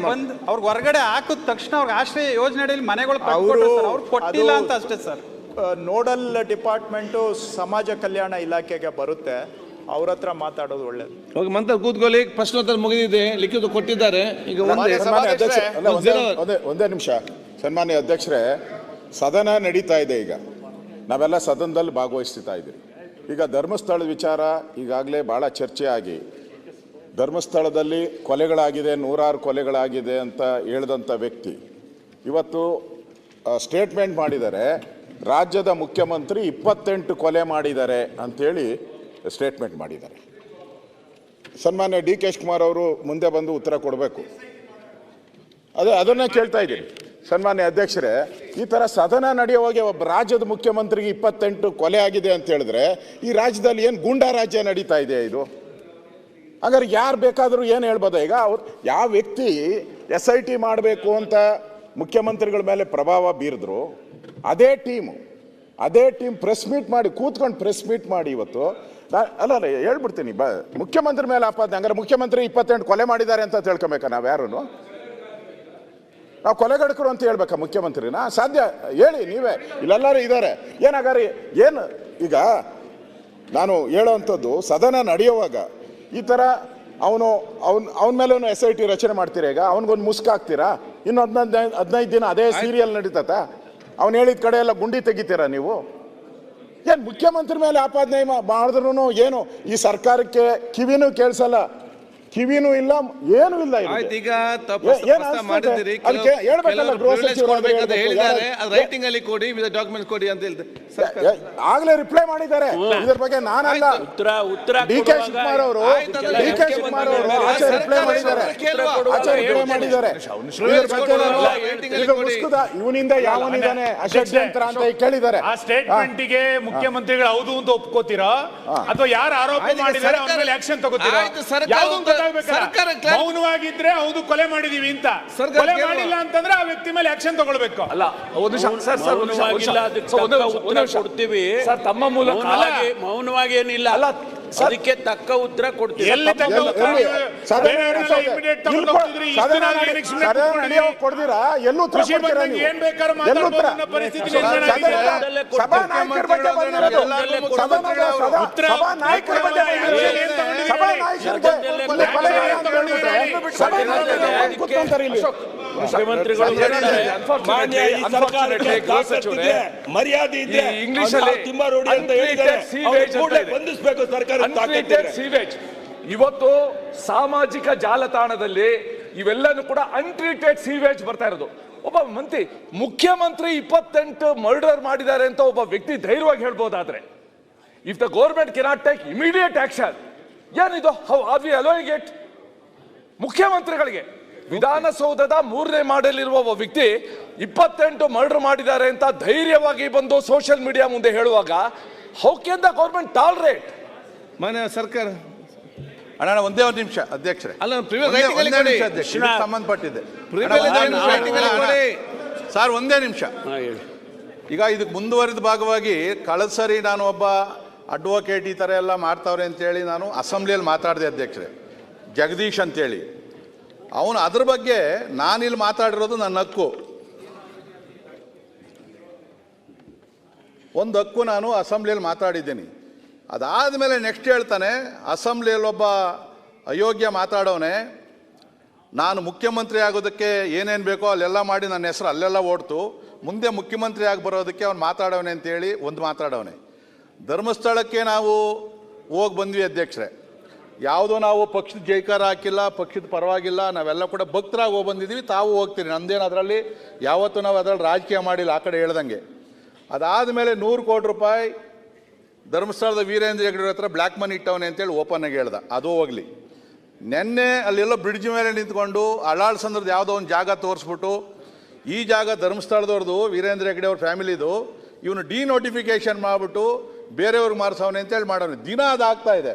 ಬಂದ್ ಅವ್ರಿಗೆ ಹೊರಗಡೆ ಹಾಕಿದ ತಕ್ಷಣ ಅವ್ರಿಗೆ ಆಶ್ರಯ ಯೋಜನೆ ಅಡಿಯಲ್ಲಿ ಮನೆಗಳು ಅವರು ಕೊಟ್ಟಿಲ್ಲ ಅಂತ ಅಷ್ಟೇ ಸರ್. ನೋಡಲ್ ಡಿಪಾರ್ಟ್ಮೆಂಟು ಸಮಾಜ ಕಲ್ಯಾಣ ಇಲಾಖೆಗೆ ಬರುತ್ತೆ. ಅವ್ರ ಹತ್ರ ಮಾತಾಡೋದು ಒಳ್ಳೇದು. ಹೋಗಿ ಮಂತ್ರ ಕೂತ್ಕೊಳ್ಳಿ. ಪ್ರಶ್ನೋತ್ತರ ಮುಗಿದಿದೆ. ಲಿಖಿತ ಕೊಟ್ಟಿದ್ದಾರೆ. ಈಗ ಒಂದೇ ಸನ್ಮಾನ್ಯ ಸನ್ಮಾನ್ಯ ಅಧ್ಯಕ್ಷ ಅಲ್ಲ, ಒಂದೇ ಒಂದೇ ಒಂದೇ ನಿಮಿಷ. ಸನ್ಮಾನ್ಯ ಅಧ್ಯಕ್ಷರೇ ಸದನ ನಡೀತಾ ಇದೆ ಈಗ. ನಾವೆಲ್ಲ ಸದನದಲ್ಲಿ ಭಾಗವಹಿಸ್ತಾ ಇದ್ದೀವಿ. ಈಗ ಧರ್ಮಸ್ಥಳದ ವಿಚಾರ ಈಗಾಗಲೇ ಭಾಳ ಚರ್ಚೆ ಆಗಿ ಧರ್ಮಸ್ಥಳದಲ್ಲಿ ಕೊಲೆಗಳಾಗಿದೆ, ನೂರಾರು ಕೊಲೆಗಳಾಗಿದೆ ಅಂತ ಹೇಳಿದಂಥ ವ್ಯಕ್ತಿ. ಇವತ್ತು ಸ್ಟೇಟ್ಮೆಂಟ್ ಮಾಡಿದ್ದಾರೆ ರಾಜ್ಯದ ಮುಖ್ಯಮಂತ್ರಿ ಇಪ್ಪತ್ತೆಂಟು ಕೊಲೆ ಮಾಡಿದ್ದಾರೆ ಅಂಥೇಳಿ ಸ್ಟೇಟ್ಮೆಂಟ್ ಮಾಡಿದ್ದಾರೆ. ಸನ್ಮಾನ್ಯ ಡಿ ಕೆ ಶಿವಕುಮಾರ್ ಅವರು ಮುಂದೆ ಬಂದು ಉತ್ತರ ಕೊಡಬೇಕು. ಅದೇ, ಅದನ್ನೇ ಕೇಳ್ತಾ ಇದ್ದೀನಿ. ಸನ್ಮಾನ್ಯ ಅಧ್ಯಕ್ಷರೇ, ಈ ಥರ ಸದನ ನಡೆಯುವಾಗ ಒಬ್ಬ ರಾಜ್ಯದ ಮುಖ್ಯಮಂತ್ರಿಗೆ ಇಪ್ಪತ್ತೆಂಟು ಕೊಲೆ ಆಗಿದೆ ಅಂತ ಹೇಳಿದ್ರೆ, ಈ ರಾಜ್ಯದಲ್ಲಿ ಏನು ಗೂಂಡಾ ರಾಜ್ಯ ನಡೀತಾ ಇದೆ ಇದು? ಹಾಗಾದ್ರೆ ಯಾರು ಬೇಕಾದರೂ ಏನು ಹೇಳ್ಬೋದು ಈಗ? ಅವ್ರು ಯಾವ ವ್ಯಕ್ತಿ ಎಸ್ ಐ ಟಿ ಮಾಡಬೇಕು ಅಂತ ಮುಖ್ಯಮಂತ್ರಿಗಳ ಮೇಲೆ ಪ್ರಭಾವ ಬೀರಿದ್ರು, ಅದೇ ಟೀಮು ಅದೇ ಟೀಮ್ ಪ್ರೆಸ್ ಮೀಟ್ ಮಾಡಿ, ಕೂತ್ಕೊಂಡು ಪ್ರೆಸ್ ಮೀಟ್ ಮಾಡಿ ಇವತ್ತು. ಅಲ್ಲ ಅಲ್ಲ, ಹೇಳ್ಬಿಡ್ತೀನಿ, ಬ, ಮುಖ್ಯಮಂತ್ರಿ ಮೇಲೆ ಆಪಾದನೆ, ಹಂಗಾರೆ ಮುಖ್ಯಮಂತ್ರಿ ಇಪ್ಪತ್ತೆಂಟು ಕೊಲೆ ಮಾಡಿದ್ದಾರೆ ಅಂತ ತಿಳ್ಕೊಬೇಕಾ ನಾವು ಯಾರೂ ನಾವು ಕೊಲೆಗಡಕರು ಅಂತ ಹೇಳ್ಬೇಕಾ ಮುಖ್ಯಮಂತ್ರಿನ? ಸಾಧ್ಯ, ಹೇಳಿ, ನೀವೇ, ಇಲ್ಲೆಲ್ಲರೂ ಇದ್ದಾರೆ ಏನಾಗಾರಿ ಏನು, ಈಗ, ನಾನು ಹೇಳೋವಂಥದ್ದು ಸದನ ನಡೆಯುವಾಗ ಈ ಥರ ಅವನು ಅವ್ನ ಅವನ ಮೇಲೂ ಎಸ್ ಐ ಟಿ ರಚನೆ ಮಾಡ್ತೀರಾ ಈಗ? ಅವ್ನಿಗೊಂದು ಮುಸ್ಕ್ ಹಾಕ್ತೀರಾ? ಇನ್ನು ಹದಿನೈದು ಹದಿನೈದು ದಿನ ಅದೇ ಸೀರಿಯಲ್ ನಡೀತತ ಅವ್ನು ಹೇಳಿದ ಕಡೆ ಎಲ್ಲ ಗುಂಡಿ ತೆಗಿತೀರಾ ನೀವು? ಏನು ಮುಖ್ಯಮಂತ್ರಿ ಮೇಲೆ ಆಪಾದನೆ ಮಾಡಿದ್ರು ಏನು? ಈ ಸರ್ಕಾರಕ್ಕೆ ಕಿವಿನೂ ಕೇಳಿಸಲ್ಲ. ಕಿವಿನೂ ಇಲ್ಲ ಏನು ಇಲ್ಲ ಆಯ್ತು ಈಗ ತಪ್ಪು ಮಾಡಿದ್ದೀರಿ ಹೇಳ್ಬೇಕಲ್ಲ ಗೃಹ ಸಚಿವರು ಕೊಡ್ಬೇಕಂತ ಹೇಳಿದ್ದಾರೆ. ಅದು ರೈಟಿಂಗ್ ಅಲ್ಲಿ ಕೊಡಿ ಡಾಕ್ಯುಮೆಂಟ್ ಕೊಡಿ ಅಂತ ಹೇಳ್ತಾರೆ ಸರ್ಕಾರ ಆಗ್ಲೇ ರಿಪ್ಲೈ ಮಾಡಿದ್ದಾರೆ. ಇದ್ರ ಬಗ್ಗೆ ನಾನಲ್ಲ. ಉತ್ತರ ಉತ್ತರ ಡಿ ಕೆ ಶಿವಕುಮಾರ್ ಅವರು ಡಿ ಕೆ ಶಿವಕುಮಾರ್ ಅವರು ಆಚೆ ರಿಪ್ಲೈ ಮಾಡಿದ್ದಾರೆ. ಆಚೆ ರಿಪ್ಲೈ ಮಾಡಿದ್ದಾರೆ. ಇವನಿಂದ ಯಾವನಿದಾನೆ ಅಷಡ್ಯಂತ್ರ ಅಂತ ಕೇಳಿದ್ದಾರೆ ಆ ಸ್ಟೇಟ್ಮೆಂಟ್ಗೆ ಮುಖ್ಯಮಂತ್ರಿಗಳು ಹೌದು ಅಂತ ಒಪ್ಕೋತೀರಾ? ಅಥವಾ ಯಾರು ಆರೋಪ ಮಾಡಿದ್ದಾರೆ ಅವ್ರ ಮೇಲೆ ಆಕ್ಷನ್ ತಗೋತೀರಾ? ಮೌನವಾಗಿದ್ರೆ ಹೌದು ಕೊಲೆ ಮಾಡಿದೀವಿ ಅಂತ. ಕೊಲೆ. ಮಾಡಿಲ್ಲ ಅಂತಂದ್ರೆ ಆ ವ್ಯಕ್ತಿ ಮೇಲೆ ಆಕ್ಷನ್ ತಗೊಳ್ಬೇಕು. ಅಲ್ಲ ಒಂದು ಕೊಡ್ತೀವಿ. ಸರ್ ತಮ್ಮ ಮೂಲಕ ಮೌನವಾಗಿ ಏನಿಲ್ಲ. ಅಲ್ಲ, ಅದಕ್ಕೆ ತಕ್ಕ ಉತ್ತರ ಕೊಡ್ತೀವಿ. ಎಲ್ಲಿ? ಏನ್ ಬೇಕಾದ್ರೂ ಸಭಾ ನಾಯಕರ ಬಗ್ಗೆ ಮುಖ್ಯಮಂತ್ರಿಗಳು ಮಾನ್ಯ ಈ ಸರ್ಕಾರಕ್ಕೆ ತಾಕತ್ತಿದೆ, ಮರ್ಯಾದೆ ಇದೆ. ಇಂಗ್ಲಿಷ್ ಅಲ್ಲಿ ತಿಮ್ಮಾರೋಡಿ ಅಂತ ಹೇಳಿದ್ದಾರೆ. ಕೂಡಲೇ. ಬಂಧಿಸಬೇಕು ಸರ್ಕಾರ Untreated sewage. ಇವತ್ತು ಸಾಮಾಜಿಕ ಜಾಲತಾಣದಲ್ಲಿ ಇವೆಲ್ಲನೂ ಕೂಡ ಅನ್ಟ್ರೀಟೆಡ್ ಸೀವೇಜ್ ಬರ್ತಾ ಇರೋದು. ಒಬ್ಬ ಮಂತ್ರಿ ಮುಖ್ಯಮಂತ್ರಿ ಇಪ್ಪತ್ತೆಂಟು ಮರ್ಡರ್ ಮಾಡಿದ್ದಾರೆ ಅಂತ ಒಬ್ಬ ವ್ಯಕ್ತಿ ಧೈರ್ಯವಾಗಿ ಹೇಳ್ಬೋದಾದ್ರೆ if the government cannot take immediate action ಏನಿದು? How are we allowing it ಮುಖ್ಯಮಂತ್ರಿಗಳಿಗೆ. ವಿಧಾನಸೌಧದ ಮೂರನೇ ಮಾಡಲಿರುವ ಒಬ್ಬ ವ್ಯಕ್ತಿ ಇಪ್ಪತ್ತೆಂಟು ಮರ್ಡರ್ ಮಾಡಿದ್ದಾರೆ ಅಂತ ಧೈರ್ಯವಾಗಿ ಬಂದು ಸೋಷಿಯಲ್ ಮೀಡಿಯಾ ಮುಂದೆ ಹೇಳುವಾಗ how can the government tolerate ಮನೆ ಸರ್ಕಾರ. ಅಣ್ಣ ಒಂದೇ ಒಂದು ನಿಮಿಷ ಅಧ್ಯಕ್ಷರೇ. ಅಲ್ಲ, ಸಂಬಂಧಪಟ್ಟಿದೆ. ಸರ್ ಒಂದೇ ನಿಮಿಷ. ಹೇಳಿ. ಈಗ ಇದಕ್ಕೆ ಮುಂದುವರಿದ ಭಾಗವಾಗಿ ಕಳೆದ ಸರಿ ನಾನು ಒಬ್ಬ ಅಡ್ವೊಕೇಟ್ ಈ ಥರ ಎಲ್ಲ ಮಾಡ್ತಾವ್ರೆ ಅಂತೇಳಿ ನಾನು ಅಸೆಂಬ್ಲಿಯಲ್ಲಿ ಮಾತಾಡಿದೆ ಅಧ್ಯಕ್ಷರೇ. ಜಗದೀಶ್ ಅಂತೇಳಿ. ಅವನು ಅದ್ರ ಬಗ್ಗೆ ನಾನಿಲ್ಲಿ ಮಾತಾಡಿರೋದು ನನ್ನ ಹಕ್ಕು. ಒಂದು ಹಕ್ಕು ನಾನು ಅಸೆಂಬ್ಲಿಯಲ್ಲಿ ಮಾತಾಡಿದ್ದೀನಿ. ಅದಾದ ಮೇಲೆ ನೆಕ್ಸ್ಟ್ ಹೇಳ್ತಾನೆ ಅಸೆಂಬ್ಲಿಯಲ್ಲಿ ಒಬ್ಬ ಅಯೋಗ್ಯ ಮಾತಾಡೋನೆ, ನಾನು ಮುಖ್ಯಮಂತ್ರಿ ಆಗೋದಕ್ಕೆ ಏನೇನು ಬೇಕೋ ಅಲ್ಲೆಲ್ಲ ಮಾಡಿ ನನ್ನ ಹೆಸರು ಅಲ್ಲೆಲ್ಲ ಓಡ್ತು, ಮುಂದೆ ಮುಖ್ಯಮಂತ್ರಿ ಆಗಿ ಬರೋದಕ್ಕೆ ಅವ್ನು ಮಾತಾಡೋನೆ ಅಂತೇಳಿ ಒಂದು ಮಾತಾಡೋನೆ. ಧರ್ಮಸ್ಥಳಕ್ಕೆ ನಾವು ಹೋಗಿ ಬಂದ್ವಿ ಅಧ್ಯಕ್ಷರೇ. ಯಾವುದೋ ನಾವು ಪಕ್ಷದ ಜೈಕಾರ ಹಾಕಿಲ್ಲ, ಪಕ್ಷದ ಪರವಾಗಿಲ್ಲ, ನಾವೆಲ್ಲ ಕೂಡ ಭಕ್ತರಾಗಿ ಹೋಗಿ ಬಂದಿದ್ದೀವಿ ತಾವು ಹೋಗ್ತೀರಿ. ನಂದೇನು ಅದರಲ್ಲಿ ಯಾವತ್ತೂ ನಾವು ಅದರಲ್ಲಿ ರಾಜಕೀಯ ಮಾಡಿಲ್ಲ, ಆ ಕಡೆ ಹೇಳ್ದಂಗೆ. ಅದಾದಮೇಲೆ ನೂರು ಕೋಟಿ ರೂಪಾಯಿ ಧರ್ಮಸ್ಥಳದ ವೀರೇಂದ್ರ ಹೆಗ್ಗಡೆ ಹತ್ರ ಬ್ಲ್ಯಾಕ್ ಮನಿ ಇಟ್ಟವನೆ ಅಂತೇಳಿ ಓಪನ್ ಆಗಿ ಹೇಳ್ದ. ಅದು ಹೋಗಲಿ. ನೆನ್ನೆ ಅಲ್ಲೆಲ್ಲೋ ಬ್ರಿಡ್ಜ್ ಮೇಲೆ ನಿಂತ್ಕೊಂಡು ಅಳಾಳ್ಸಂದ್ರದ್ದು ಸಂದ್ರದ ಯಾವುದೋ ಒಂದು ಜಾಗ ತೋರಿಸ್ಬಿಟ್ಟು, ಈ ಜಾಗ ಧರ್ಮಸ್ಥಳದವ್ರದ್ದು ವೀರೇಂದ್ರ ಹೆಗ್ಡೆ ಅವ್ರ ಫ್ಯಾಮಿಲಿದು, ಇವನು ಡಿನೋಟಿಫಿಕೇಶನ್ ಮಾಡಿಬಿಟ್ಟು ಬೇರೆಯವ್ರಿಗೆ ಮಾರಿಸವನೆ ಅಂತೇಳಿ ಮಾಡೋನು ದಿನ ಅದಾಗ್ತಾ ಇದೆ.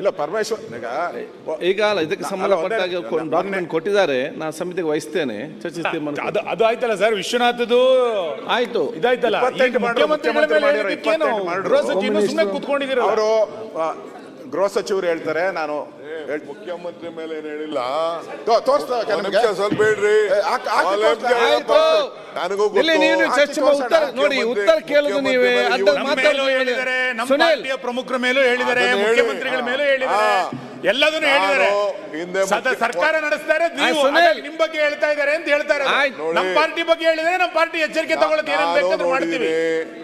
ಇಲ್ಲ ಪರಮೇಶ್ವರ್ ಈಗ ಈಗ ಅಲ್ಲ ಇದಕ್ಕೆ ಸಂಬಂಧಪಟ್ಟಾಗಿ ಡಾಕ್ಯುಮೆಂಟ್ ಕೊಟ್ಟಿದ್ದಾರೆ. ನಾನು ಸಮಿತಿಗೆ ವಹಿಸ್ತೇನೆ. ಚರ್ಚಿಸ್ತೀನಿ ಅದು ಅದು ಆಯ್ತಲ್ಲ ಸರ್ ವಿಶ್ವನಾಥದ್ದು ಆಯ್ತು. ಇದಾಯ್ತಲ್ಲ ಮುಖ್ಯಮಂತ್ರಿಗಳ ಮೇಲೆ ಹೇಳಿದ್ದಕ್ಕೇನು? ಗೃಹ ಸಚಿವರು ಸುಮ್ಮನೆ ಕೂತ್ಕೊಂಡಿದ್ದೀರಲ್ಲ? ಅವರು ಗೃಹ ಸಚಿವರು ಹೇಳ್ತಾರೆ ನಾನು ಹೇಳ್- ಮುಖ್ಯಮಂತ್ರಿ ಮೇಲೆ ಏನ್ ಹೇಳಿಲ್ಲ? ತೋ- ತೋರಿಸ್ತಾ? ನಿಮಿಷ ಸ್ವಲ್ಪ. ನನಗೂ ಇಲ್ಲಿ ನೀವು ಚರ್ಚೆ ಮಾಡಿ ಉತ್ತರ ನೋಡಿ ಉತ್ತರ ಕೇಳೋದು ನೀವೇ. ನಮ್ಮ ಮೇಲೂ ಹೇಳಿದ್ದಾರೆ. ನಮ್ಮ ಸುನಿಲ್. ಪಾರ್ಟಿಯ ಪ್ರಮುಖರ ಮೇಲೂ ಹೇಳಿದ್ದಾರೆ ಅದನ್ನ ಹೇಳಿ. ಮುಖ್ಯಮಂತ್ರಿಗಳ ಮೇಲೂ ಹೇಳಿದ್ದಾರೆ. ಹಾ. ಎಲ್ಲದನ್ನು ಹೇಳಿದ್ದಾರೆ. ಹಿಂದೆ ಸರ್ಕಾರ ನಡೆಸ್ತಾರೆ ನೀವು. ನಿಮ್ ಬಗ್ಗೆ ಹೇಳ್ತಾ ಇದ್ದಾರೆ ಅಂತ ಹೇಳ್ತಾರೆ. ನಮ್ಮ ಪಾರ್ಟಿ ಬಗ್ಗೆ ಹೇಳಿದ್ರೆ ನಮ್ಮ ಪಾರ್ಟಿ ಎಚ್ಚರಿಕೆ ತಗೊಳ್ಳೋಕೆ ಏನೇನ್ ಬೇಕಾದ್ರೂ ಮಾಡ್ತೀವಿ.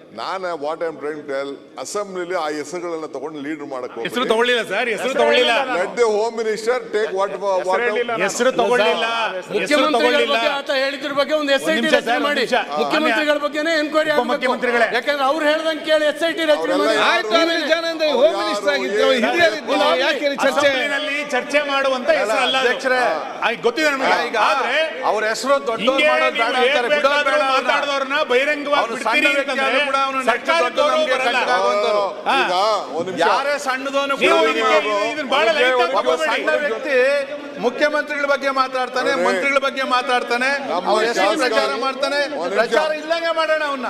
ನಾನು ವಾಟ್ ಐಮ್ ಟ್ರೈನ್ ಟೆಲ್ ಅಸೆಂಬ್ಲಿಲಿ ಆ ಹೆಸರುಗಳನ್ನ ತಗೊಂಡು ಲೀಡರ್ ಮಾಡಕ್ ಹೆಸರು ತಗೊಳ್ಳಿಲ್ಲ ಸರ್ ಹೆಸರು ತಗೊಳ್ಳಿಲ್ಲ. Let the home minister take what ಹೆಸರು ತಗೊಳ್ಳಿಲ್ಲ. ಹೆಸರು ತಗೊಳ್ಳಿಲ್ಲ. ಆತ ಹೇಳಿದ್ರ ಬಗ್ಗೆ ಒಂದು ಎಸ್ ಐ ಟಿ ರಚನೆ ಮಾಡಿ. ಮುಖ್ಯಮಂತ್ರಿಗಳ ಬಗ್ಗೆನೇ ಎನ್ಕ್ವೈರಿ ಮುಖ್ಯಮಂತ್ರಿಗಳೇ. ಯಾಕಂದ್ರೆ ಅವ್ರು ಹೇಳ್ದಂಗೆ ಕೇಳಿ ಎಸ್ ಐ ಟಿ ರಚನೆ ಮಾಡಿ. ಆಯ್ತು ಅನಿಲ್ ಜಾನಂದ ಹೋಮ್ ಮಿನಿಸ್ಟರ್ ಆಗಿದ್ರು ಹಿರಿಯರಿದ್ದೀರಿ ಯಾಕೆ ಚರ್ಚೆ? ಅಸೆಂಬ್ಲಿನಲ್ಲಿ ಚರ್ಚೆ ಮಾಡುವಂತ ಹೆಸರು ಅಲ್ಲ ಅದು. ಅಧ್ಯಕ್ಷರೇ. ಆಯ್ತು, ಗೊತ್ತಿದೆ ನಮಗೆ ಈಗ ಆದ್ರೆ ಅವ್ರ ಹೆಸರು. ಮಾತಾಡ್ದವ್ರನ್ನ ಬಹಿರಂಗವಾಗಿ ಬಿಡ್ತೀರಿ ಅಂತಂದ್ರೆ ಸರ್ಕಾರ ಗೌರವ ಬರಲ್ಲ. ಯಾರೇ ಸಣ್ಣದವನು ನೀವು ಇದನ್ನ ಬಹಳ. ಸಣ್ಣ ವ್ಯಕ್ತಿ ಮುಖ್ಯಮಂತ್ರಿಗಳ ಬಗ್ಗೆ ಮಾತಾಡ್ತಾನೆ. ಮಂತ್ರಿಗಳ ಬಗ್ಗೆ ಮಾತಾಡ್ತಾನೆ ಅವ್ರ ಹೆಸರು ಪ್ರಚಾರ ಮಾಡ್ತಾನೆ. ಪ್ರಚಾರ ಇಲ್ಲಂಗೆ ಮಾಡೋಣ ಅವನ್ನ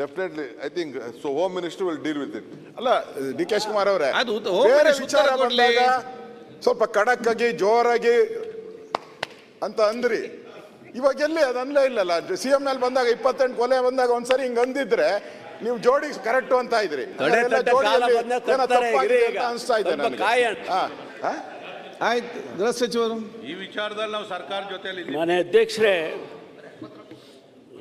definitely I think so home minister will deal with it ಅಲ್ಲ ಡಿ ಕೆ ಶಿವಕುಮಾರ್ ಅವರೇ ಅದು ಹೋಮ್ ಬೇರೆ ಮಿನಿಸ್ಟರ್ ವಿಚಾರ ಉತ್ತರ ಕೊಡ್ಲಿ. ಬಂದಾಗ ಸ್ವಲ್ಪ ಕಡಕ್ ಆಗಿ ಜೋರಾಗಿ ಅಂತ ಅಂದ್ರಿ. ಇವಾಗ ಎಲ್ಲಿ ಅದು ಅನ್ಲೇ ಇಲ್ಲಲ್ಲ? ಸಿ ಎಂ ನಲ್ಲಿ ಬಂದಾಗ ಇಪ್ಪತ್ತೆಂಟು ಕೊಲೆ ಬಂದಾಗ ಒಂದ್ಸರಿ ಹಿಂಗ್ ಅಂದಿದ್ರೆ ನೀವು ಜೋಡಿ ಕರೆಕ್ಟ್ ಅಂತ ಇದ್ರಿ. ಅದೆಲ್ಲ ಜೋಡಿಯಲ್ಲಿ ಏನೋ ತಪ್ಪಾಗಿದೆ ಅಂತ ಅನ್ಸ್ತಾ ಇದೆ ನನಗೆ. ಹಾ, ಹಾ? ಆಯ್ತು ಗೃಹ ಸಚಿವರು. ಈ ವಿಚಾರದಲ್ಲಿ ನಾವು ಸರ್ಕಾರ ಜೊತೆಯಲ್ಲಿ ಮನೆ ಅಧ್ಯಕ್ಷರೇ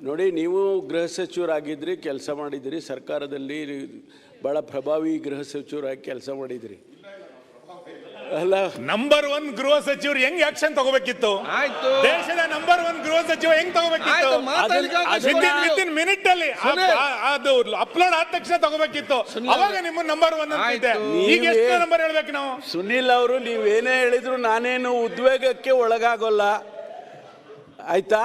ನೋಡಿ ನೀವು ಗೃಹ ಸಚಿವರಾಗಿದ್ರಿ ಕೆಲಸ ಮಾಡಿದಿರಿ ಸರ್ಕಾರದಲ್ಲಿ ಭಾಳ ಪ್ರಭಾವಿ ಗೃಹ ಸಚಿವರಾಗಿ ಕೆಲಸ ಮಾಡಿದಿರಿ ಅಲ್ಲ ನಂಬರ್ ಒನ್ ಗೃಹ ಸಚಿವರು ಹೆಂಗ್ ಆಕ್ಷನ್ ತಗೋಬೇಕಿತ್ತು ಆಯ್ತು ದೇಶದ ನಂಬರ್ ಒನ್ ಗೃಹ ಸಚಿವ ಹೆಂಗ್ ತಗೋಬೇಕಿತ್ತು ಆಯ್ತು ಮಾತಾಡ್ಲಿಕ್ಕೆ ಅವಕಾಶ ಅದನ್ನ- ವಿತಿನ್ ಕೊಡಿ. ವಿತಿನ್ ಮಿನಿಟ್ ಅಲ್ಲಿ ಆ- ಸುನಿಲ್. ಆ- ಅದು ಅಪ್ಲೋಡ್ ಆದ ತಕ್ಷಣ ತಗೋಬೇಕಿತ್ತು. ಅವಾಗ ನಿಮ್ಮ ನಂಬರ್ ಒನ್ ಅಂತಿದ್ದೆ ಆಯ್ತು. ಈಗ ಎಷ್ಟು ನೀವೇ- ನಂಬರ್ ಹೇಳ್ಬೇಕು ನಾವು ಸುನಿಲ್ ಅವರು ನೀವೇನೇ ಹೇಳಿದ್ರು ನಾನೇನು ಉದ್ವೇಗಕ್ಕೆ ಒಳಗಾಗೋಲ್ಲ ಆಯಿತಾ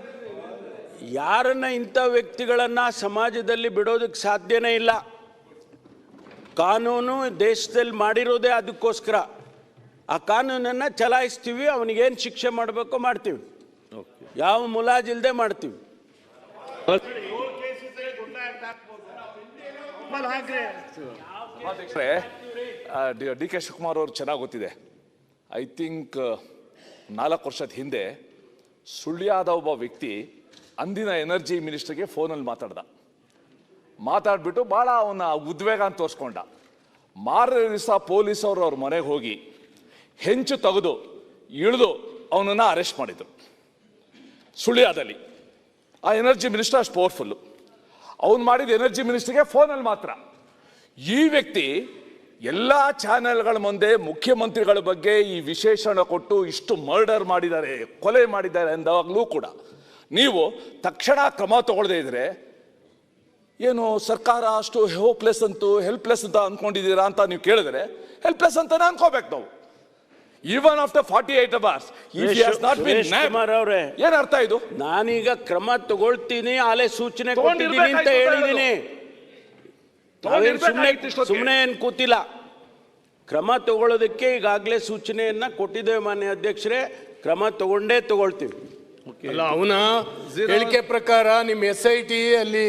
ಯಾರನ್ನ ಇಂಥ ವ್ಯಕ್ತಿಗಳನ್ನ ಸಮಾಜದಲ್ಲಿ ಬಿಡೋದಕ್ಕೆ ಸಾಧ್ಯನೇ ಇಲ್ಲ. ಕಾನೂನು ದೇಶದಲ್ಲಿ ಮಾಡಿರೋದೇ ಅದಕ್ಕೋಸ್ಕರ. ಆ ಕಾನೂನನ್ನು ಚಲಾಯಿಸ್ತೀವಿ ಅವನಿಗೇನು ಶಿಕ್ಷೆ ಮಾಡಬೇಕೋ ಮಾಡ್ತೀವಿ. ಯಾವ ಮುಲಾಜಿಲ್ದೆ ಮಾಡ್ತೀವಿ. ಡಿ ಕೆ ಶಿವಕುಮಾರ್ ಅವರು ಚೆನ್ನಾಗಿ ಗೊತ್ತಿದೆ. ಐ ಥಿಂಕ್ ನಾಲ್ಕು ವರ್ಷದ ಹಿಂದೆ ಸುಳ್ಯಾದ ಒಬ್ಬ ವ್ಯಕ್ತಿ ಅಂದಿನ ಎನರ್ಜಿ ಮಿನಿಸ್ಟರ್ಗೆ ಫೋನಲ್ಲಿ ಮಾತಾಡ್ದ. ಮಾತಾಡ್ಬಿಟ್ಟು ಭಾಳ ಅವನ ಉದ್ವೇಗ ಅಂತ ತೋರಿಸ್ಕೊಂಡ. ಮಾರನೇ ದಿವಸ ಪೊಲೀಸವರು ಅವ್ರ ಮನೆಗೆ ಹೋಗಿ ಹೆಂಚು ತೆಗೆದು, ಇಳಿದು ಅವನನ್ನು ಅರೆಸ್ಟ್ ಮಾಡಿದ್ರು. ಸುಳ್ಯಾದಲ್ಲಿ. ಆ ಎನರ್ಜಿ ಮಿನಿಸ್ಟರ್ ಅಷ್ಟು ಪವರ್ಫುಲ್ಲು ಅವನು ಮಾಡಿದ ಎನರ್ಜಿ ಮಿನಿಸ್ಟರ್ಗೆ ಫೋನಲ್ಲಿ ಮಾತ್ರ. ಈ ವ್ಯಕ್ತಿ ಎಲ್ಲ ಚಾನೆಲ್ಗಳ ಮುಂದೆ ಮುಖ್ಯಮಂತ್ರಿಗಳ ಬಗ್ಗೆ ಈ ವಿಶೇಷಣ ಕೊಟ್ಟು ಇಷ್ಟು ಮರ್ಡರ್ ಮಾಡಿದ್ದಾರೆ, ಕೊಲೆ ಮಾಡಿದ್ದಾರೆ ಅಂದಾಗಲೂ ಕೂಡ. ನೀವು ತಕ್ಷಣ ಕ್ರಮ ತಗೊಳ್ಳದೇ ಇದ್ರೆ ಏನು ಸರ್ಕಾರ ಅಷ್ಟು ಹೋಪ್ಲೆಸ್ ಅಂತು ಹೆಲ್ಪ್ಲೆಸ್ ಅಂತ ಅನ್ಕೊಂಡಿದ್ದೀರಾ ಅಂತ ನೀವು ಕೇಳಿದ್ರೆ ಹೆಲ್ಪ್ಲೆಸ್ ಅಂತಾನೆ ಅನ್ಕೋಬೇಕು ನಾವು. Even after forty eight hours ಅವರೇ. ಏನ್ ಅರ್ಥ ಇದು? ನಾನೀಗ ಕ್ರಮ ತಗೊಳ್ತೀನಿ ಆಲೆ ಸೂಚನೆ ಕೊಟ್ಟಿದ್ದೀನಿ ಅಂತ ಹೇಳಿದೀನಿ. ಹೇಳಿದ್ದೀನಿ. ಸುಮ್ಮನೆ ಏನು ಕೂತಿಲ್ಲ. ಕ್ರಮ ತಗೊಳ್ಳೋದಕ್ಕೆ ಈಗಾಗಲೇ ಸೂಚನೆಯನ್ನ ಕೊಟ್ಟಿದ್ದೇವೆ ಮಾನ್ಯ ಅಧ್ಯಕ್ಷರೇ. ಕ್ರಮ ತಗೊಂಡೇ ತಗೊಳ್ತೀವಿ. ಅಲ್ಲ ಅವನ ಹೇಳಿಕೆ ಪ್ರಕಾರ ನಿಮ್ಮ ಎಸ್ ಐ ಟಿ ಅಲ್ಲಿ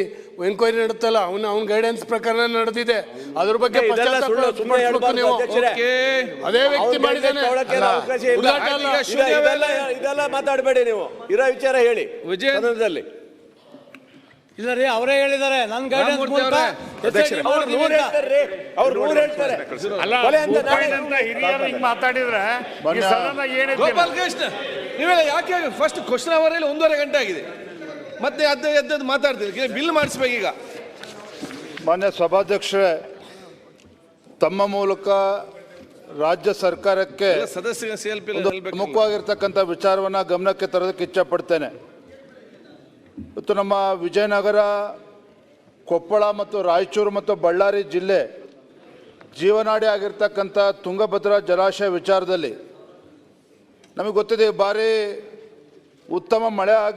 ಎನ್ಕ್ವೈರಿ ನಡೆತಲ್ಲ ಅವನ ಅವನ ಗೈಡೆನ್ಸ್ ಪ್ರಕಾರ ನಡೆದಿದೆ. ಅದ್ರ ಬಗ್ಗೆ ನೀವು. ಅದೇ ವ್ಯಕ್ತಿ ಮಾಡಿದ್ದಾನೆ. ಇದೆಲ್ಲ ಮಾತಾಡಬೇಡಿ ನೀವು. ಇರೋ ವಿಚಾರ ಹೇಳಿ. ವಿಜಯ ಇಲ್ಲ ರೀ ಅವರೇ ಹೇಳಿದ್ದಾರೆ. ನನ್ನ ಗೈಡೆನ್ಸ್ ಮೂಲಕ ಅವರೇ, ಅವ್ರು ನೂರು ಹೇಳ್ತಾರೆ ಅವ್ರು ನೂರು ಹೇಳ್ತಾರೆ. ಅಲ್ಲ ಕೊಲೆ ಅಂತ ನಾನೇ- ಅಂತ ಹಿರಿಯರು ಹಿಂಗ್ ಮಾತಾಡಿದ್ರೆ ಈ ಮೊನ್ನೆ- ಸದನ ಏನಿದೆ ಗೋಪಾಲ್ ಕೃಷ್ಣ ನೀವೆಲ್ಲ ಯಾಕೆ ಫಸ್ಟ್ ಕ್ವಶನ್ ಅವರಲ್ಲಿ ಒಂದೂವರೆ ಗಂಟೆ ಆಗಿದೆ? ಮತ್ತೆ ಅದ್ದು ಎದ್ದದ್ದು ಮಾತಾಡ್ತೀರಿ ಬಿಲ್ ಮಾಡಿಸ್ಬೇಕು ಈಗ. ಮಾನ್ಯ ಸಭಾಧ್ಯಕ್ಷರೇ ತಮ್ಮ ಮೂಲಕ ರಾಜ್ಯ ಸರ್ಕಾರಕ್ಕೆ ಸದಸ್ಯ ಪ್ರಮುಖವಾಗಿರ್ತಕ್ಕಂಥ ವಿಚಾರವನ್ನ ಗಮನಕ್ಕೆ ತರೋದಕ್ಕೆ ಇಚ್ಛಪಡ್ತೇನೆ ಇವತ್ತು ನಮ್ಮ ವಿಜಯನಗರ, ಕೊಪ್ಪಳ ಮತ್ತು ರಾಯಚೂರು ಮತ್ತು ಬಳ್ಳಾರಿ ಜಿಲ್ಲೆ ಜೀವನಾಡಿ ಆಗಿರ್ತಕ್ಕಂಥ ತುಂಗಭದ್ರಾ ಜಲಾಶಯ ವಿಚಾರದಲ್ಲಿ ನಮಗೆ ಗೊತ್ತಿದೆ ಭಾರಿ ಉತ್ತಮ ಮಳೆ ಆಗಿ